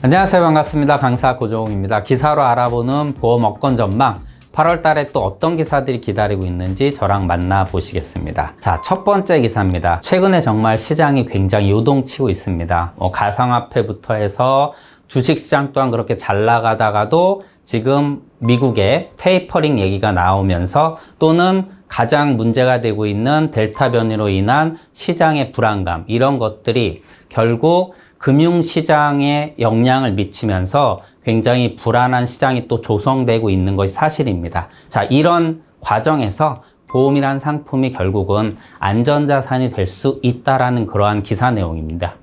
안녕하세요. 반갑습니다. 강사 고종입니다. 기사로 알아보는 보험 업권 전망. 8월 달에 또 어떤 기사들이 기다리고 있는지 저랑 만나보시겠습니다. 자, 첫 번째 기사입니다. 최근에 정말 시장이 굉장히 요동치고 있습니다. 뭐 가상화폐부터 해서 주식시장 또한 그렇게 잘 나가다가도 지금 미국의 테이퍼링 얘기가 나오면서 또는 가장 문제가 되고 있는 델타 변이로 인한 시장의 불안감 이런 것들이 결국 금융시장에 영향을 미치면서 굉장히 불안한 시장이 또 조성되고 있는 것이 사실입니다. 자, 이런 과정에서 보험이란 상품이 결국은 안전자산이 될 수 있다라는 그러한 기사 내용입니다.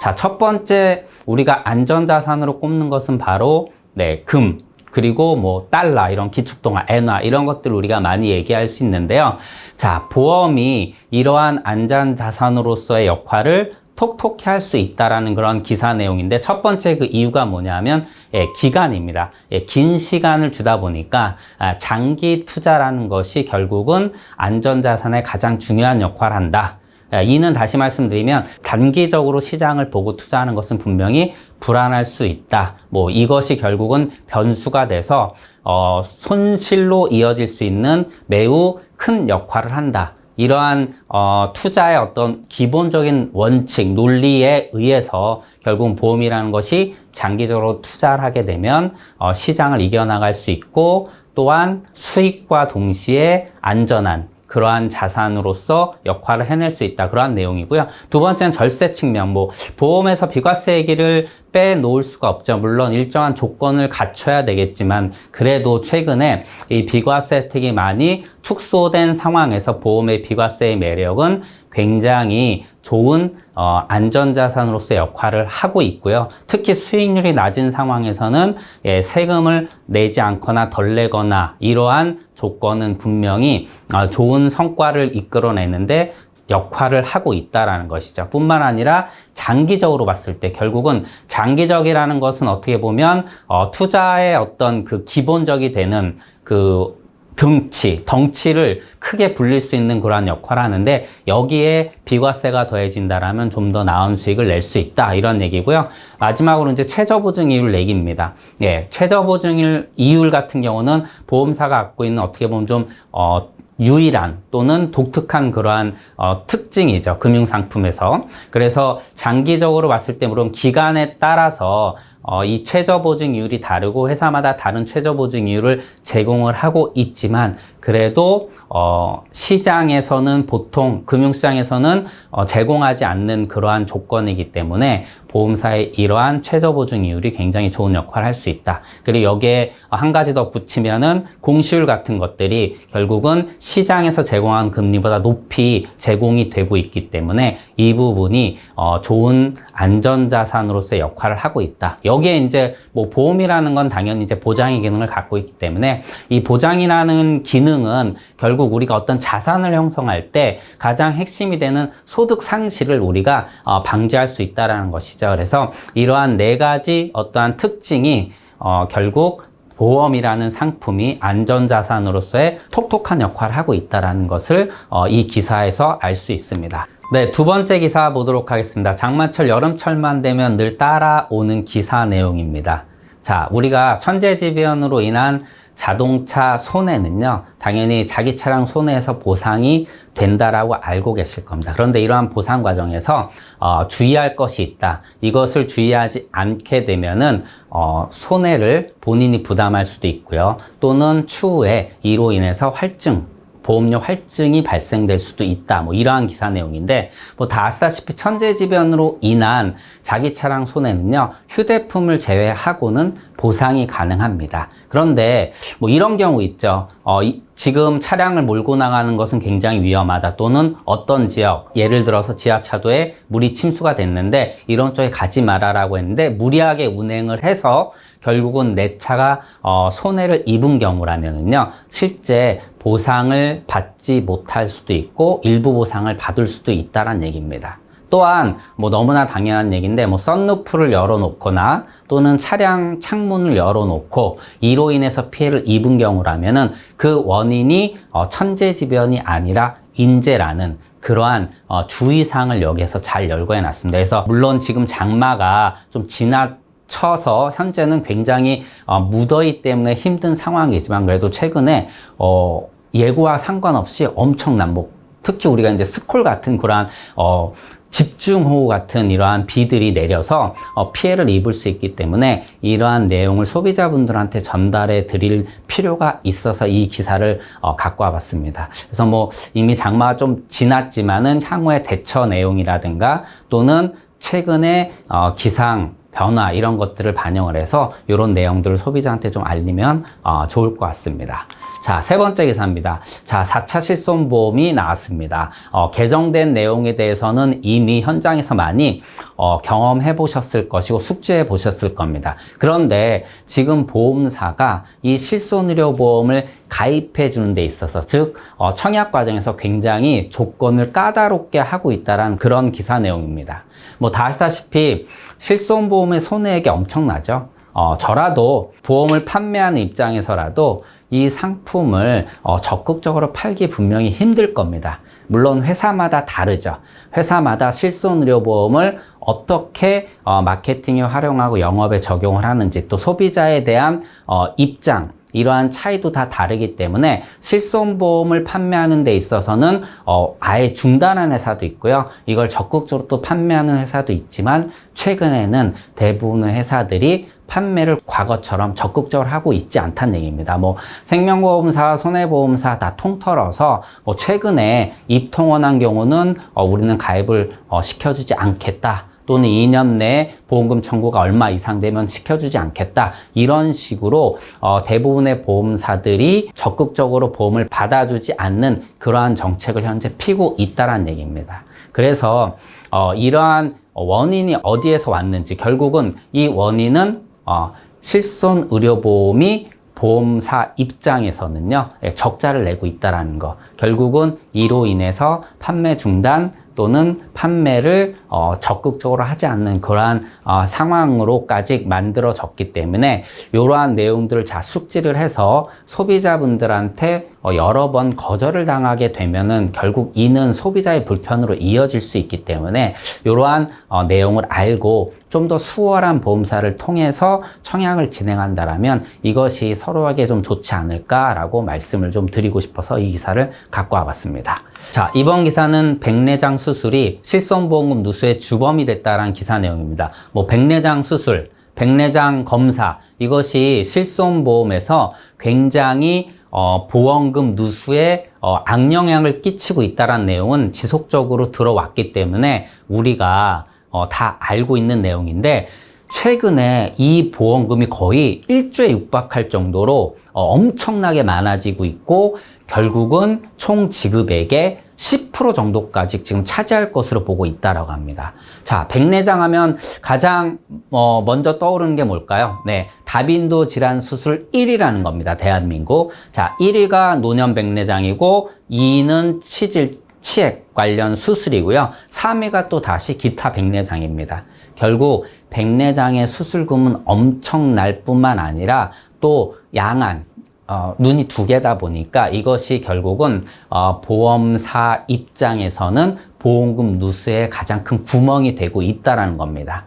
자, 첫 번째 우리가 안전자산으로 꼽는 것은 바로 네, 금, 그리고 뭐 달러 이런 기축통화, 엔화 이런 것들 우리가 많이 얘기할 수 있는데요. 자, 보험이 이러한 안전 자산으로서의 역할을 톡톡히 할 수 있다라는 그런 기사 내용인데 첫 번째 그 이유가 뭐냐면 예, 기간입니다. 예, 긴 시간을 주다 보니까 아, 장기 투자라는 것이 결국은 안전자산의 가장 중요한 역할을 한다. 아, 이는 다시 말씀드리면 단기적으로 시장을 보고 투자하는 것은 분명히 불안할 수 있다. 뭐 이것이 결국은 변수가 돼서 어, 손실로 이어질 수 있는 매우 큰 역할을 한다. 이러한 어, 투자의 어떤 기본적인 원칙, 논리에 의해서 결국 보험이라는 것이 장기적으로 투자를 하게 되면 어, 시장을 이겨나갈 수 있고 또한 수익과 동시에 안전한 그러한 자산으로서 역할을 해낼 수 있다. 그러한 내용이고요. 두 번째는 절세 측면. 뭐 보험에서 비과세 얘기를 빼놓을 수가 없죠. 물론 일정한 조건을 갖춰야 되겠지만 그래도 최근에 이 비과세 혜택이 많이 축소된 상황에서 보험의 비과세의 매력은 굉장히 좋은 어, 안전자산으로서의 역할을 하고 있고요. 특히 수익률이 낮은 상황에서는 예, 세금을 내지 않거나 덜 내거나 이러한 조건은 분명히 어, 좋은 성과를 이끌어내는데 역할을 하고 있다라는 것이죠. 뿐만 아니라 장기적으로 봤을 때 결국은 장기적이라는 것은 어떻게 보면 어, 투자의 어떤 그 기본적이 되는 그 등치, 덩치를 크게 불릴 수 있는 그러한 역할을 하는데 여기에 비과세가 더해진다라면 좀 더 나은 수익을 낼 수 있다 이런 얘기고요. 마지막으로 이제 최저 보증 이율 내기입니다. 예, 최저 보증 이율 같은 경우는 보험사가 갖고 있는 어떻게 보면 좀 어, 유일한 또는 독특한 그러한 어, 특징이죠. 금융상품에서. 그래서 장기적으로 봤을 때 물론 기간에 따라서 어, 이 최저 보증이율이 다르고 회사마다 다른 최저 보증이율을 제공을 하고 있지만 그래도 어, 시장에서는 보통 금융시장에서는 어, 제공하지 않는 그러한 조건이기 때문에 보험사의 이러한 최저 보증이율이 굉장히 좋은 역할을 할 수 있다. 그리고 여기에 한 가지 더 붙이면은 공시율 같은 것들이 결국은 시장에서 제공한 금리보다 높이 제공이 되고 있기 때문에 이 부분이 어, 좋은 안전자산으로서의 역할을 하고 있다. 여기에 이제 뭐 보험이라는 건 당연히 이제 보장의 기능을 갖고 있기 때문에 이 보장이라는 기능은 결국 우리가 어떤 자산을 형성할 때 가장 핵심이 되는 소득 상실을 우리가 어, 방지할 수 있다라는 것이죠. 그래서 이러한 네 가지 어떠한 특징이 어, 결국 보험이라는 상품이 안전자산으로서의 톡톡한 역할을 하고 있다는 것을 어, 이 기사에서 알 수 있습니다. 네, 두 번째 기사 보도록 하겠습니다. 장마철, 여름철만 되면 늘 따라오는 기사 내용입니다. 자, 우리가 천재지변으로 인한 자동차 손해는요, 당연히 자기 차량 손해에서 보상이 된다라고 알고 계실 겁니다. 그런데 이러한 보상 과정에서 어, 주의할 것이 있다. 이것을 주의하지 않게 되면은 어, 손해를 본인이 부담할 수도 있고요. 또는 추후에 이로 인해서 활증 보험료 할증이 발생될 수도 있다. 뭐 이러한 기사 내용인데 뭐 다 아시다시피 천재지변으로 인한 자기 차량 손해는요. 휴대품을 제외하고는 보상이 가능합니다. 그런데 뭐 이런 경우 있죠. 어, 이, 지금 차량을 몰고 나가는 것은 굉장히 위험하다. 또는 어떤 지역, 예를 들어서 지하차도에 물이 침수가 됐는데 이런 쪽에 가지 마라라고 했는데 무리하게 운행을 해서 결국은 내 차가 어, 손해를 입은 경우라면은요. 실제 보상을 받지 못할 수도 있고 일부 보상을 받을 수도 있다는 얘기입니다. 또한 뭐 너무나 당연한 얘기인데 뭐 썬루프를 열어놓거나 또는 차량 창문을 열어놓고 이로 인해서 피해를 입은 경우라면은 그 원인이 어, 천재지변이 아니라 인재라는 그러한 어, 주의사항을 여기에서 잘 열거해 놨습니다. 그래서 물론 지금 장마가 좀 지났 쳐서 현재는 굉장히 어, 무더위 때문에 힘든 상황이지만 그래도 최근에 어, 예고와 상관없이 엄청난 뭐 특히 우리가 이제 스콜 같은 그러한 어, 집중호우 같은 이러한 비들이 내려서 어, 피해를 입을 수 있기 때문에 이러한 내용을 소비자분들한테 전달해 드릴 필요가 있어서 이 기사를 어, 갖고 와봤습니다. 그래서 뭐 이미 장마가 좀 지났지만은 향후의 대처 내용이라든가 또는 최근에 어, 기상 변화 이런 것들을 반영을 해서 이런 내용들을 소비자한테 좀 알리면 어, 좋을 것 같습니다. 자, 세 번째 기사입니다. 자, 4차 실손보험이 나왔습니다. 어, 개정된 내용에 대해서는 이미 현장에서 많이 어, 경험해 보셨을 것이고 숙지해 보셨을 겁니다. 그런데 지금 보험사가 이 실손의료보험을 가입해 주는 데 있어서 즉 어, 청약 과정에서 굉장히 조건을 까다롭게 하고 있다는 그런 기사 내용입니다. 뭐다 아시다시피 실손보험의 손해액이 엄청나죠. 어, 저라도 보험을 판매하는 입장에서라도 이 상품을 어, 적극적으로 팔기 분명히 힘들 겁니다. 물론 회사마다 다르죠. 회사마다 실손의료보험을 어떻게 어, 마케팅에 활용하고 영업에 적용을 하는지 또 소비자에 대한 어, 입장 이러한 차이도 다 다르기 때문에 실손보험을 판매하는 데 있어서는 어, 아예 중단한 회사도 있고요. 이걸 적극적으로 또 판매하는 회사도 있지만 최근에는 대부분의 회사들이 판매를 과거처럼 적극적으로 하고 있지 않다는 얘기입니다. 뭐 생명보험사, 손해보험사 다 통틀어서 뭐 최근에 입통원한 경우는 어, 우리는 가입을 어, 시켜주지 않겠다. 또는 2년 내에 보험금 청구가 얼마 이상 되면 시켜주지 않겠다. 이런 식으로 어, 대부분의 보험사들이 적극적으로 보험을 받아주지 않는 그러한 정책을 현재 피고 있다는 얘기입니다. 그래서 어, 이러한 원인이 어디에서 왔는지 결국은 이 원인은 어, 실손 의료보험이 보험사 입장에서는요 예, 적자를 내고 있다라는 거 결국은 이로 인해서 판매 중단 또는 판매를 어, 적극적으로 하지 않는 그러한 어, 상황으로까지 만들어졌기 때문에 이러한 내용들을 잘 숙지를 해서 소비자분들한테 어, 여러 번 거절을 당하게 되면은 결국 이는 소비자의 불편으로 이어질 수 있기 때문에 이러한 어, 내용을 알고 좀 더 수월한 보험사를 통해서 청약을 진행한다라면 이것이 서로에게 좀 좋지 않을까라고 말씀을 좀 드리고 싶어서 이 기사를 갖고 와봤습니다. 자, 이번 기사는 백내장 수술이 실손보험금 누수 의 주범이 됐다라는 기사 내용입니다. 뭐 백내장 수술, 백내장 검사 이것이 실손보험에서 굉장히 어, 보험금 누수에 어, 악영향을 끼치고 있다는 내용은 지속적으로 들어왔기 때문에 우리가 어, 다 알고 있는 내용인데 최근에 이 보험금이 거의 1조에 육박할 정도로 어, 엄청나게 많아지고 있고 결국은 총 지급액의 10% 정도까지 지금 차지할 것으로 보고 있다라고 합니다. 자, 백내장 하면 가장 어, 먼저 떠오르는 게 뭘까요? 네, 다빈도 질환 수술 1위라는 겁니다. 대한민국. 자, 1위가 노년 백내장이고 2위는 치질 치액 관련 수술이고요. 3위가 또 다시 기타 백내장입니다. 결국 백내장의 수술금은 엄청날 뿐만 아니라 또 양안 어, 눈이 두 개다 보니까 이것이 결국은 어, 보험사 입장에서는 보험금 누수의 가장 큰 구멍이 되고 있다라는 겁니다.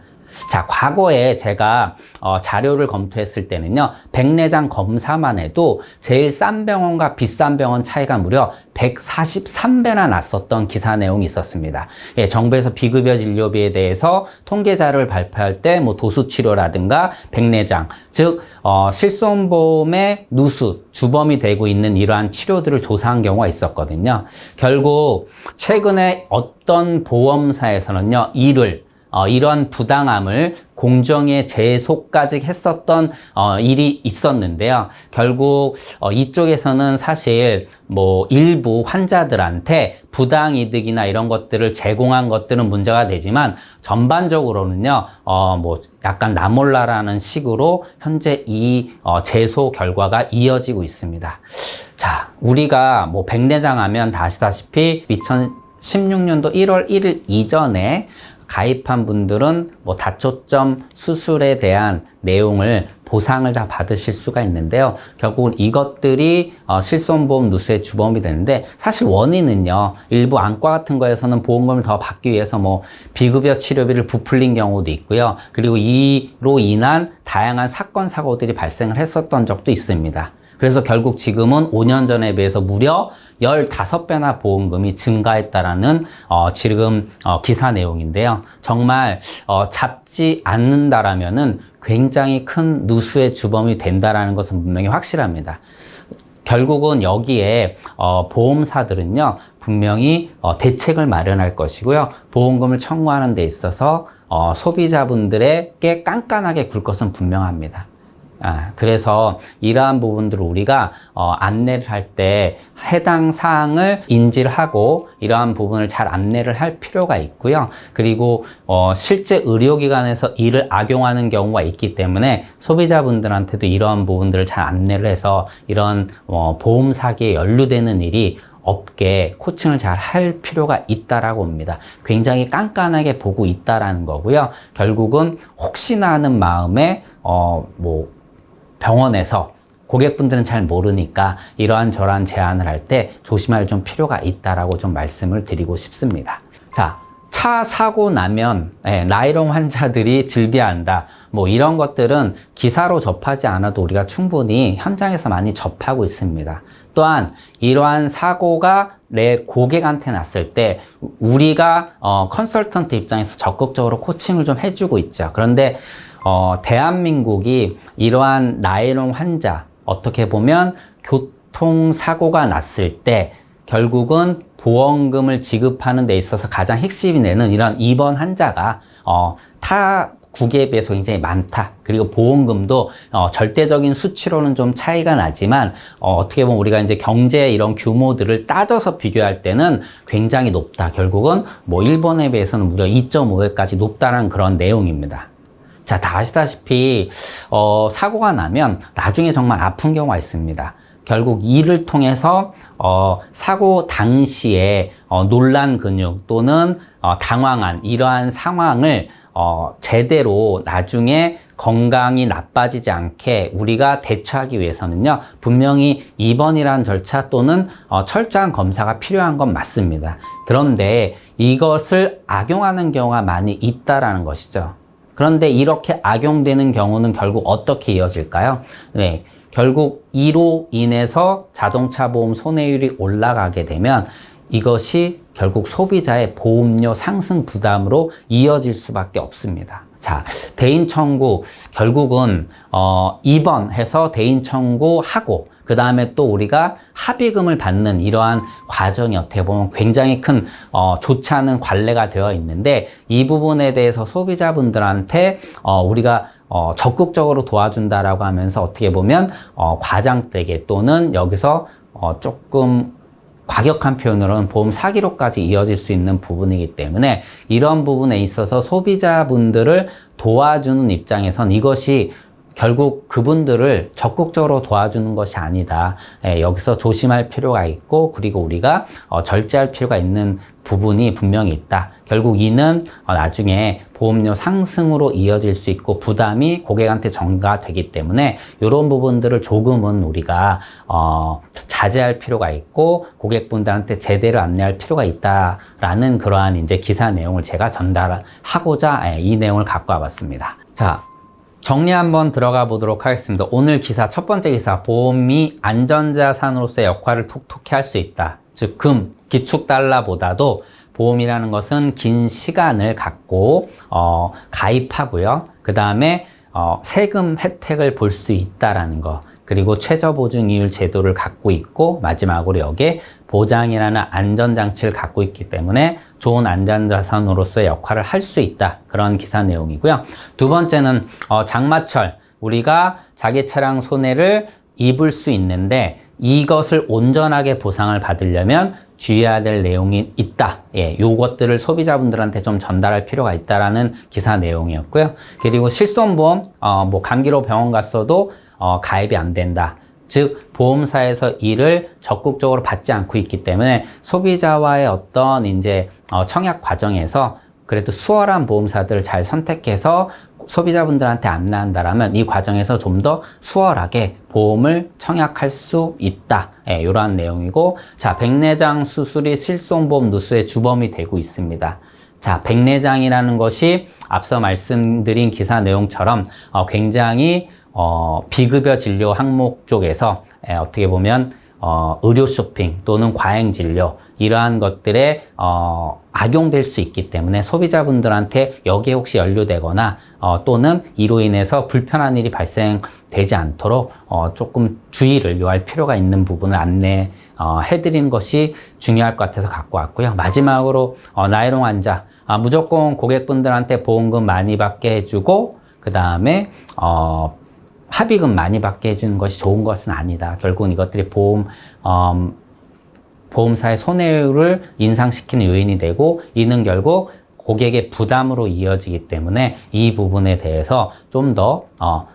자, 과거에 제가 어, 자료를 검토했을 때는요, 백내장 검사만 해도 제일 싼 병원과 비싼 병원 차이가 무려 143배나 났었던 기사 내용이 있었습니다. 예, 정부에서 비급여 진료비에 대해서 통계 자료를 발표할 때 뭐 도수치료라든가 백내장, 즉 어, 실손보험의 누수, 주범이 되고 있는 이러한 치료들을 조사한 경우가 있었거든요. 결국 최근에 어떤 보험사에서는요, 이를 어, 이런 부당함을 공정에 제소까지 했었던 어, 일이 있었는데요. 결국 어, 이쪽에서는 사실 뭐 일부 환자들한테 부당 이득이나 이런 것들을 제공한 것들은 문제가 되지만 전반적으로는요, 어, 뭐 약간 나몰라라는 식으로 현재 이 어, 제소 결과가 이어지고 있습니다. 자, 우리가 뭐 백내장 하면 다 아시다시피 2016년도 1월 1일 이전에 가입한 분들은 뭐 다초점 수술에 대한 내용을 보상을 다 받으실 수가 있는데요. 결국은 이것들이 어, 실손보험 누수의 주범이 되는데 사실 원인은요. 일부 안과 같은 거에서는 보험금을 더 받기 위해서 뭐 비급여 치료비를 부풀린 경우도 있고요. 그리고 이로 인한 다양한 사건 사고들이 발생을 했었던 적도 있습니다. 그래서 결국 지금은 5년 전에 비해서 무려 15배나 보험금이 증가했다라는 어, 지금 어, 기사 내용인데요. 정말 어, 잡지 않는다라면은 굉장히 큰 누수의 주범이 된다라는 것은 분명히 확실합니다. 결국은 여기에 어, 보험사들은요 분명히 어, 대책을 마련할 것이고요 보험금을 청구하는 데 있어서 어, 소비자분들에게 깐깐하게 굴 것은 분명합니다. 아, 그래서 이러한 부분들을 우리가 어, 안내를 할 때 해당 사항을 인지를 하고 이러한 부분을 잘 안내를 할 필요가 있고요. 그리고 어, 실제 의료기관에서 이를 악용하는 경우가 있기 때문에 소비자분들한테도 이러한 부분들을 잘 안내를 해서 이런 어, 보험 사기에 연루되는 일이 없게 코칭을 잘 할 필요가 있다라고 봅니다. 굉장히 깐깐하게 보고 있다라는 거고요. 결국은 혹시나 하는 마음에 어뭐 병원에서 고객분들은 잘 모르니까 이러한 저러한 제안을 할 때 조심할 좀 필요가 있다라고 좀 말씀을 드리고 싶습니다. 자, 차 사고 나면 예, 나이롱 환자들이 질비한다. 뭐 이런 것들은 기사로 접하지 않아도 우리가 충분히 현장에서 많이 접하고 있습니다. 또한 이러한 사고가 내 고객한테 났을 때 우리가 어, 컨설턴트 입장에서 적극적으로 코칭을 좀 해주고 있죠. 그런데 어, 대한민국이 이러한 나이롱 환자 어떻게 보면 교통사고가 났을 때 결국은 보험금을 지급하는 데 있어서 가장 핵심이 되는 이런 입원 환자가 어, 타 국에 비해서 굉장히 많다. 그리고 보험금도 어, 절대적인 수치로는 좀 차이가 나지만 어, 떻게 보면 우리가 이제 경제 이런 규모들을 따져서 비교할 때는 굉장히 높다. 결국은 뭐 일본에 비해서는 무려 2.5회까지 높다는 그런 내용입니다. 자, 다 아시다시피 어, 사고가 나면 나중에 정말 아픈 경우가 있습니다. 결국 이를 통해서 어, 사고 당시에 어, 논란 근육 또는 어, 당황한 이러한 상황을 어, 제대로 나중에 건강이 나빠지지 않게 우리가 대처하기 위해서는요 분명히 입원이라는 절차 또는 어, 철저한 검사가 필요한 건 맞습니다. 그런데 이것을 악용하는 경우가 많이 있다라는 것이죠. 그런데 이렇게 악용되는 경우는 결국 어떻게 이어질까요? 네. 결국 이로 인해서 자동차 보험 손해율이 올라가게 되면 이것이 결국 소비자의 보험료 상승 부담으로 이어질 수밖에 없습니다. 자, 대인 청구 결국은 어, 입원해서 대인 청구하고 그 다음에 또 우리가 합의금을 받는 이러한 과정이 어떻게 보면 굉장히 큰 어, 좋지 않은 관례가 되어 있는데 이 부분에 대해서 소비자분들한테 어, 우리가 어, 적극적으로 도와준다라고 하면서 어떻게 보면 어, 과장되게 또는 여기서 어, 조금 과격한 표현으로는 보험 사기로까지 이어질 수 있는 부분이기 때문에 이런 부분에 있어서 소비자분들을 도와주는 입장에선 이것이 결국 그분들을 적극적으로 도와주는 것이 아니다. 예, 여기서 조심할 필요가 있고 그리고 우리가 어, 절제할 필요가 있는 부분이 분명히 있다. 결국 이는 어, 나중에 보험료 상승으로 이어질 수 있고 부담이 고객한테 전가되기 때문에 이런 부분들을 조금은 우리가 어, 자제할 필요가 있고 고객분들한테 제대로 안내할 필요가 있다라는 그러한 이제 기사 내용을 제가 전달하고자 예, 이 내용을 갖고 와봤습니다. 자, 정리 한번 들어가 보도록 하겠습니다. 오늘 기사, 첫 번째 기사, 보험이 안전자산으로서의 역할을 톡톡히 할 수 있다. 즉, 금, 기축 달러보다도 보험이라는 것은 긴 시간을 갖고, 어, 가입하고요. 그 다음에, 어, 세금 혜택을 볼 수 있다라는 거. 그리고 최저 보증 이율 제도를 갖고 있고 마지막으로 여기에 보장이라는 안전 장치를 갖고 있기 때문에 좋은 안전 자산으로서의 역할을 할 수 있다. 그런 기사 내용이고요. 두 번째는 어, 장마철 우리가 자기 차량 손해를 입을 수 있는데 이것을 온전하게 보상을 받으려면 주의해야 될 내용이 있다. 예, 요것들을 소비자분들한테 좀 전달할 필요가 있다라는 기사 내용이었고요. 그리고 실손보험, 어, 뭐 감기로 병원 갔어도 어, 가입이 안 된다. 즉 보험사에서 이를 적극적으로 받지 않고 있기 때문에 소비자와의 어떤 이제 어, 청약 과정에서 그래도 수월한 보험사들을 잘 선택해서 소비자분들한테 안내한다라면 이 과정에서 좀 더 수월하게 보험을 청약할 수 있다. 예, 이러한 내용이고, 자, 백내장 수술이 실손보험 누수의 주범이 되고 있습니다. 자, 백내장이라는 것이 앞서 말씀드린 기사 내용처럼 어, 굉장히 어, 비급여 진료 항목 쪽에서 예, 어떻게 보면 어, 의료 쇼핑 또는 과잉 진료 이러한 것들에 어, 악용될 수 있기 때문에 소비자분들한테 여기에 혹시 연루되거나 어, 또는 이로 인해서 불편한 일이 발생되지 않도록 어, 조금 주의를 요할 필요가 있는 부분을 안내 어, 해드리는 것이 중요할 것 같아서 갖고 왔고요. 마지막으로 어, 나이롱 환자 아, 무조건 고객분들한테 보험금 많이 받게 해주고 그 다음에 어, 합의금 많이 받게 해주는 것이 좋은 것은 아니다. 결국은 이것들이 보험, 음, 보험사의 손해율을 인상시키는 요인이 되고 이는 결국 고객의 부담으로 이어지기 때문에 이 부분에 대해서 좀더 어,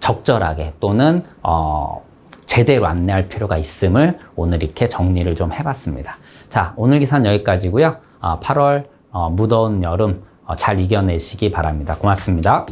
적절하게 또는 어, 제대로 안내할 필요가 있음을 오늘 이렇게 정리를 좀 해봤습니다. 자, 오늘 기사는 여기까지고요. 어, 8월 어, 무더운 여름 어, 잘 이겨내시기 바랍니다. 고맙습니다.